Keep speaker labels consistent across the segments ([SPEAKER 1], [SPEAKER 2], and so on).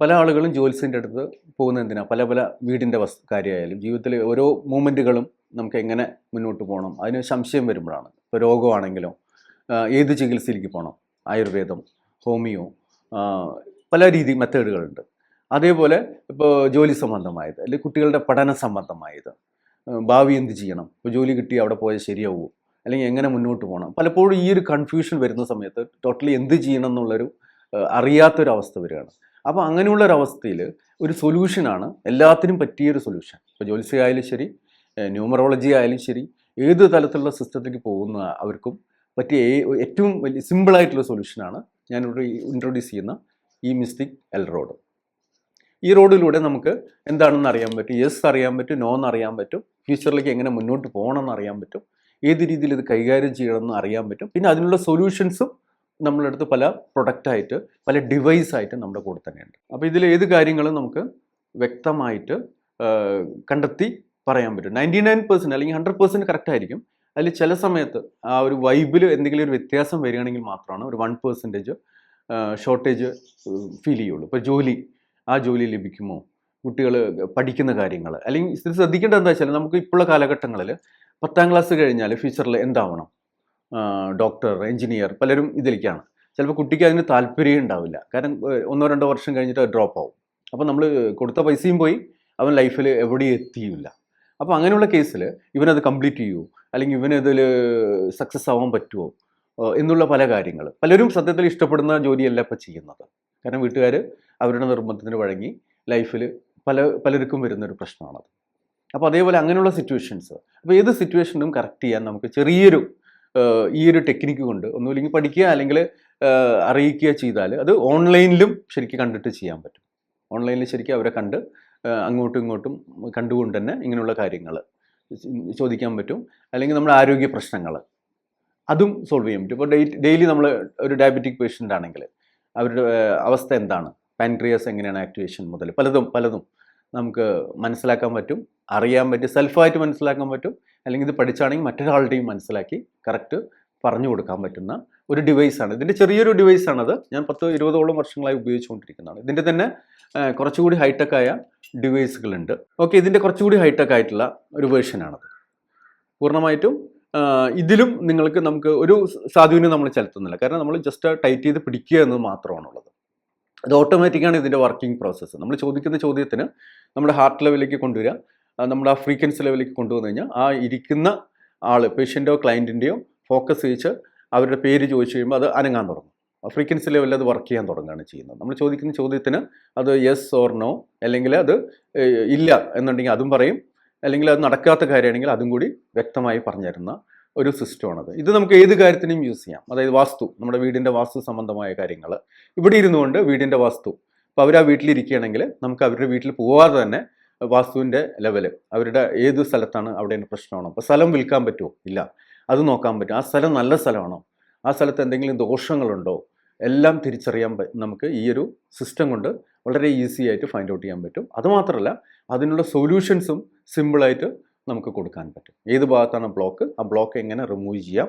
[SPEAKER 1] പല ആളുകളും ജോലിസിന്റെ അടുത്ത് പോകുന്നത് എന്തിനാ? പല പല വീടിന്റെ വസ് കാര്യമായാലും ജീവിതത്തിലെ ഓരോ മൂമെന്റുകളും നമുക്ക് എങ്ങനെ മുന്നോട്ട് പോകണം അതിന് സംശയം വരുമ്പോഴാണ്. ഇപ്പോൾ രോഗമാണെങ്കിലോ ഏത് ചികിത്സയിലേക്ക് പോകണം ആയുർവേദം ഹോമിയോ പല രീതി മെത്തേഡുകളുണ്ട്. അതേപോലെ ഇപ്പോൾ ജോലി സംബന്ധമായത് അല്ലെങ്കിൽ കുട്ടികളുടെ പഠന സംബന്ധമായത് ഭാവി എന്ത് ചെയ്യണം? ഇപ്പോൾ ജോലി കിട്ടി അവിടെ പോയാൽ ശരിയാവുമോ അല്ലെങ്കിൽ എങ്ങനെ മുന്നോട്ട് പോകണം പലപ്പോഴും ഈ ഒരു കൺഫ്യൂഷൻ വരുന്ന സമയത്ത് ടോട്ടലി എന്ത് ചെയ്യണം എന്നുള്ളൊരു അറിയാത്തൊരവസ്ഥ വരികയാണ്. അപ്പോൾ അങ്ങനെയുള്ള ഒരവസ്ഥയിൽ ഒരു സൊല്യൂഷനാണ് എല്ലാത്തിനും പറ്റിയൊരു സൊല്യൂഷൻ. ഇപ്പോൾ ജ്യോത്സ്യ ആയാലും ശരി ന്യൂമറോളജി ആയാലും ശരി ഏത് തലത്തിലുള്ള സിസ്റ്റത്തിലേക്ക് പോകുന്ന അവർക്കും പറ്റിയ ഏറ്റവും വലിയ സിമ്പിളായിട്ടുള്ള സൊല്യൂഷനാണ് ഞാനിവിടെ ഇൻട്രൊഡ്യൂസ് ചെയ്യുന്ന ഈ മിസ്റ്റിക് എൽ റോഡ്. ഈ റോഡിലൂടെ നമുക്ക് എന്താണെന്ന് അറിയാൻ പറ്റും? യെസ് അറിയാൻ പറ്റും നോ എന്ന് അറിയാൻ പറ്റും ഫ്യൂച്ചറിലേക്ക് എങ്ങനെ മുന്നോട്ട് പോകണം എന്ന് അറിയാൻ പറ്റും ഏത് രീതിയിൽ ഇത് കൈകാര്യം ചെയ്യണമെന്ന് അറിയാൻ പറ്റും പിന്നെ അതിനുള്ള സൊല്യൂഷൻസും നമ്മളുടെ അടുത്ത് പല പ്രൊഡക്റ്റായിട്ട് പല ഡിവൈസായിട്ട് നമ്മുടെ കൂടെ തന്നെയുണ്ട്. അപ്പോൾ ഇതിൽ ഏത് കാര്യങ്ങളും നമുക്ക് വ്യക്തമായിട്ട് കണ്ടെത്തി പറയാൻ പറ്റും. നയന്റി നയൻ പെർസെന്റ് അല്ലെങ്കിൽ ഹൺഡ്രഡ് പെർസെന്റ് കറക്റ്റ് ആയിരിക്കും. അതിൽ ചില സമയത്ത് ആ ഒരു വൈബിൽ എന്തെങ്കിലും ഒരു വ്യത്യാസം വരികയാണെങ്കിൽ മാത്രമാണ് ഒരു വൺ പെർസെന്റേജ് ഷോർട്ടേജ് ഫീൽ ചെയ്യുള്ളൂ. ഇപ്പോൾ ജോലി ആ ജോലി ലഭിക്കുമോ? കുട്ടികൾ പഠിക്കുന്ന കാര്യങ്ങൾ. അല്ലെങ്കിൽ ശ്രദ്ധിക്കേണ്ടത് എന്താ വെച്ചാൽ നമുക്ക് ഇപ്പോഴുള്ള കാലഘട്ടങ്ങളിൽ പത്താം ക്ലാസ് കഴിഞ്ഞാൽ ഫ്യൂച്ചറിൽ എന്താവണം? ഡോക്ടർ എഞ്ചിനീയർ പലരും ഇതിലേക്കാണ്. ചിലപ്പോൾ കുട്ടിക്ക് അതിന് താല്പര്യം ഉണ്ടാവില്ല. കാരണം ഒന്നോ രണ്ടോ വർഷം കഴിഞ്ഞിട്ട് ഡ്രോപ്പ് ആവും. അപ്പോൾ നമ്മൾ കൊടുത്ത പൈസയും പോയി അവൻ ലൈഫിൽ എവിടെയും എത്തിയില്ല. അപ്പോൾ അങ്ങനെയുള്ള കേസിൽ ഇവനത് കംപ്ലീറ്റ് ചെയ്യുമോ അല്ലെങ്കിൽ ഇവനതിൽ സക്സസ് ആവാൻ പറ്റുമോ എന്നുള്ള പല കാര്യങ്ങൾ പലരും സത്യത്തിൽ ഇഷ്ടപ്പെടുന്ന ജോലിയല്ല ഇപ്പോൾ ചെയ്യുന്നത്. കാരണം വീട്ടുകാർ അവരുടെ നിർബന്ധത്തിന് വഴങ്ങി ലൈഫിൽ പല പലർക്കും വരുന്നൊരു പ്രശ്നമാണത്. അപ്പോൾ അതേപോലെ അങ്ങനെയുള്ള സിറ്റുവേഷൻസ് അപ്പോൾ ഏത് സിറ്റുവേഷനും കറക്റ്റ് ചെയ്യാൻ നമുക്ക് ചെറിയൊരു ഈ ഒരു ടെക്നിക്ക് കൊണ്ട് ഒന്നുമില്ലെങ്കിൽ പഠിക്കുക അല്ലെങ്കിൽ അറിയിക്കുക ചെയ്താൽ അത് ഓൺലൈനിലും ശരിക്കും കണ്ടിട്ട് ചെയ്യാൻ പറ്റും. ഓൺലൈനിൽ ശരിക്കും അവരെ കണ്ട് അങ്ങോട്ടും ഇങ്ങോട്ടും കണ്ടുകൊണ്ട് തന്നെ ഇങ്ങനെയുള്ള കാര്യങ്ങൾ ചോദിക്കാൻ പറ്റും. അല്ലെങ്കിൽ നമ്മുടെ ആരോഗ്യ പ്രശ്നങ്ങൾ അതും സോൾവ് ചെയ്യാൻ പറ്റും. ഇപ്പോൾ ഡെയിലി നമ്മൾ ഒരു ഡയബറ്റിക് പേഷ്യന്റ് ആണെങ്കിൽ അവരുടെ അവസ്ഥ എന്താണ്? പാൻക്രിയാസ് എങ്ങനെയാണ് ആക്ടിവേഷൻ മുതൽ? പലതും പലതും. നമുക്ക് മനസ്സിലാക്കാൻ പറ്റും അറിയാൻ പറ്റും സെൽഫായിട്ട് മനസ്സിലാക്കാൻ പറ്റും അല്ലെങ്കിൽ ഇത് പഠിച്ചാണെങ്കിൽ മറ്റൊരാളുടെയും മനസ്സിലാക്കി കറക്റ്റ് പറഞ്ഞു കൊടുക്കാൻ പറ്റുന്ന ഒരു ഡിവൈസാണ് ഇതിന്റെ ചെറിയൊരു ഡിവൈസാണത് ഞാൻ പത്ത് ഇരുപതോളം വർഷങ്ങളായി ഉപയോഗിച്ചുകൊണ്ടിരിക്കുന്നതാണ് ഇതിന്റെ തന്നെ കുറച്ചുകൂടി ഹൈടെക് ആയ ഡിവൈസുകളുണ്ട് ഓക്കെ ഇതിന്റെ കുറച്ചുകൂടി ഹൈടെക് ആയിട്ടുള്ള ഒരു വേർഷനാണത് പൂർണമായിട്ടും ഇതിലും നിങ്ങൾക്ക് നമുക്ക് ഒരു സ്വാധീനം നമ്മൾ ചെലുത്തുന്നില്ല. കാരണം നമ്മൾ ജസ്റ്റ് ടൈറ്റ് ചെയ്ത് പിടിക്കുക എന്നത് മാത്രമാണുള്ളത്. അത് ഓട്ടോമാറ്റിക്കാണ് ഇതിന്റെ വർക്കിംഗ് പ്രോസസ്സ് നമ്മൾ ചോദിക്കുന്ന ചോദ്യത്തിന് നമ്മുടെ ഹാർട്ട് ലെവലിലേക്ക് കൊണ്ടുവരിക. നമ്മുടെ ആ ഫ്രീക്വൻസി ലെവലിലേക്ക് കൊണ്ടുവന്നു കഴിഞ്ഞാൽ ആ ഇരിക്കുന്ന ആൾ പേഷ്യന്റോ ക്ലയന്റിന്റെയോ ഫോക്കസ് ചെയ്യിച്ച് അവരുടെ പേര് ചോദിച്ചു കഴിയുമ്പോൾ അത് അനങ്ങാൻ തുടങ്ങും. ആ ഫ്രീക്വൻസി ലെവലിൽ അത് വർക്ക് ചെയ്യാൻ തുടങ്ങുകയാണ് ചെയ്യുന്നത്. നമ്മൾ ചോദിക്കുന്ന ചോദ്യത്തിന് അത് യെസ് ഓർ നോ അല്ലെങ്കിൽ അത് ഇല്ല എന്നുണ്ടെങ്കിൽ അതും പറയും. അല്ലെങ്കിൽ അത് നടക്കാത്ത കാര്യമാണെങ്കിൽ അതും കൂടി വ്യക്തമായി പറഞ്ഞു തരുന്ന ഒരു സിസ്റ്റമാണത് ഇത് നമുക്ക് ഏത് കാര്യത്തിനും യൂസ് ചെയ്യാം. അതായത് വാസ്തു നമ്മുടെ വീടിന്റെ വാസ്തു സംബന്ധമായ കാര്യങ്ങൾ ഇവിടെ ഇരുന്നുകൊണ്ട് വീടിന്റെ വാസ്തു അപ്പോൾ അവർ ആ വീട്ടിലിരിക്കുകയാണെങ്കിൽ നമുക്ക് അവരുടെ വീട്ടിൽ പോവാതെ തന്നെ വാസ്തുവിന്റെ ലെവൽ അവരുടെ ഏത് സ്ഥലത്താണ് അവിടെ പ്രശ്നമാണോ? അപ്പോൾ സ്ഥലം വിൽക്കാൻ പറ്റുമോ? ഇല്ല. അത് നോക്കാൻ പറ്റും. ആ സ്ഥലം നല്ല സ്ഥലമാണോ? ആ സ്ഥലത്ത് എന്തെങ്കിലും ദോഷങ്ങളുണ്ടോ? എല്ലാം തിരിച്ചറിയാൻ നമുക്ക് ഈ ഒരു സിസ്റ്റം കൊണ്ട് വളരെ ഈസി ആയിട്ട് ഫൈൻഡ് ഔട്ട് ചെയ്യാൻ പറ്റും. അതുമാത്രമല്ല അതിനുള്ള സൊല്യൂഷൻസും സിമ്പിളായിട്ട് നമുക്ക് കൊടുക്കാൻ പറ്റും. ഏത് ഭാഗത്താണ് ബ്ലോക്ക് ആ ബ്ലോക്ക് എങ്ങനെ റിമൂവ് ചെയ്യാം?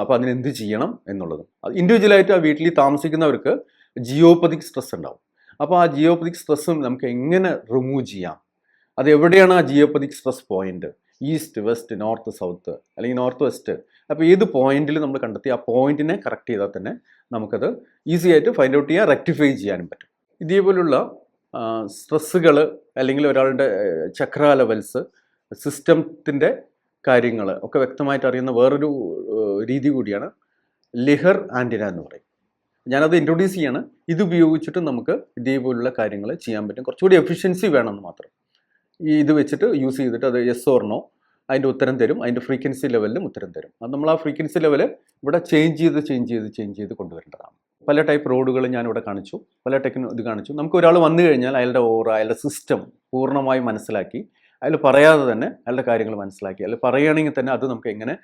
[SPEAKER 1] അപ്പോൾ അതിനെന്ത് ചെയ്യണം എന്നുള്ളത്. ഇൻഡിവിജ്വലായിട്ട് ആ വീട്ടിൽ താമസിക്കുന്നവർക്ക് ജിയോപ്പതിക് സ്ട്രെസ് ഉണ്ടാവും. അപ്പോൾ ആ ജിയോപതിക് സ്ട്രെസ്സും നമുക്ക് എങ്ങനെ റിമൂവ് ചെയ്യാം? അത് എവിടെയാണ് ആ geopathic stress point east west north south അല്ലെങ്കിൽ നോർത്ത് വെസ്റ്റ് അപ്പോൾ ഏത് പോയിന്റിൽ നമ്മൾ കണ്ടെത്തി ആ പോയിന്റിനെ കറക്റ്റ് ചെയ്താൽ തന്നെ നമുക്കത് ഈസി ആയിട്ട് ഫൈൻഡ് ഔട്ട് ചെയ്യാൻ റെക്ടിഫൈ ചെയ്യാനും പറ്റും. ഇതേപോലുള്ള സ്ട്രെസ്സുകൾ അല്ലെങ്കിൽ ഒരാളുടെ ചക്ര ലെവൽസ് സിസ്റ്റത്തിന്റെ കാര്യങ്ങൾ ഒക്കെ വ്യക്തമായിട്ട് അറിയുന്ന വേറൊരു രീതി കൂടിയാണ് ലിഹർ ആന്റിന എന്ന് പറയും. ഞാനത് ഇൻട്രൊഡ്യൂസ് ചെയ്യാണ്. ഇത് ഉപയോഗിച്ചിട്ട് നമുക്ക് ഇതേപോലുള്ള കാര്യങ്ങൾ ചെയ്യാൻ പറ്റും. കുറച്ചുകൂടി എഫിഷ്യൻസി വേണമെന്ന് മാത്രം. ഈ ഇത് വെച്ചിട്ട് യൂസ് ചെയ്തിട്ട് അത് യെസ് ഓർണോ അതിന്റെ ഉത്തരം തരും. അതിന്റെ ഫ്രീക്വൻസി ലെവലിലും ഉത്തരം തരും. അത് നമ്മൾ ആ ഫ്രീക്വൻസി ലെവൽ ഇവിടെ ചേഞ്ച് ചെയ്ത് ചേഞ്ച് ചെയ്ത് ചേഞ്ച് ചെയ്ത് കൊണ്ടുവരേണ്ടതാണ്. പല ടൈപ്പ് റോഡുകൾ ഞാനിവിടെ കാണിച്ചു. പല ടെക്നോ ഇത് കാണിച്ചു. നമുക്ക് ഒരാൾ വന്നു കഴിഞ്ഞാൽ അയാളുടെ ഓറ അയാളുടെ സിസ്റ്റം പൂർണമായി മനസ്സിലാക്കി. അയാൾ പറയാതെ തന്നെ അയാളുടെ കാര്യങ്ങൾ മനസ്സിലാക്കി. അയാൾ പറയുകയാണെങ്കിൽ തന്നെ അത് നമുക്ക് എങ്ങനെ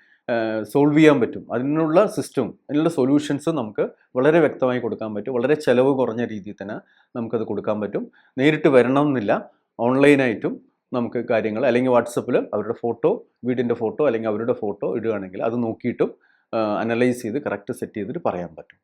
[SPEAKER 1] സോൾവ് ചെയ്യാൻ പറ്റും. അതിനുള്ള സിസ്റ്റം അതിനുള്ള സൊല്യൂഷൻസ് നമുക്ക് വളരെ വ്യക്തമായി കൊടുക്കാൻ പറ്റും. വളരെ ചിലവ് കുറഞ്ഞ രീതിയിൽ തന്നെ നമുക്കത് കൊടുക്കാൻ പറ്റും. നേരിട്ട് വരണം എന്നില്ല ഓൺലൈനായിട്ടും നമുക്ക് കാര്യങ്ങൾ അല്ലെങ്കിൽ വാട്സപ്പിൽ അവരുടെ ഫോട്ടോ വീടിന്റെ ഫോട്ടോ അല്ലെങ്കിൽ അവരുടെ ഫോട്ടോ ഇടുകയാണെങ്കിൽ അത് നോക്കിയിട്ടും അനലൈസ് ചെയ്ത് കറക്റ്റ് സെറ്റ് ചെയ്തിട്ട് പറയാൻ പറ്റും.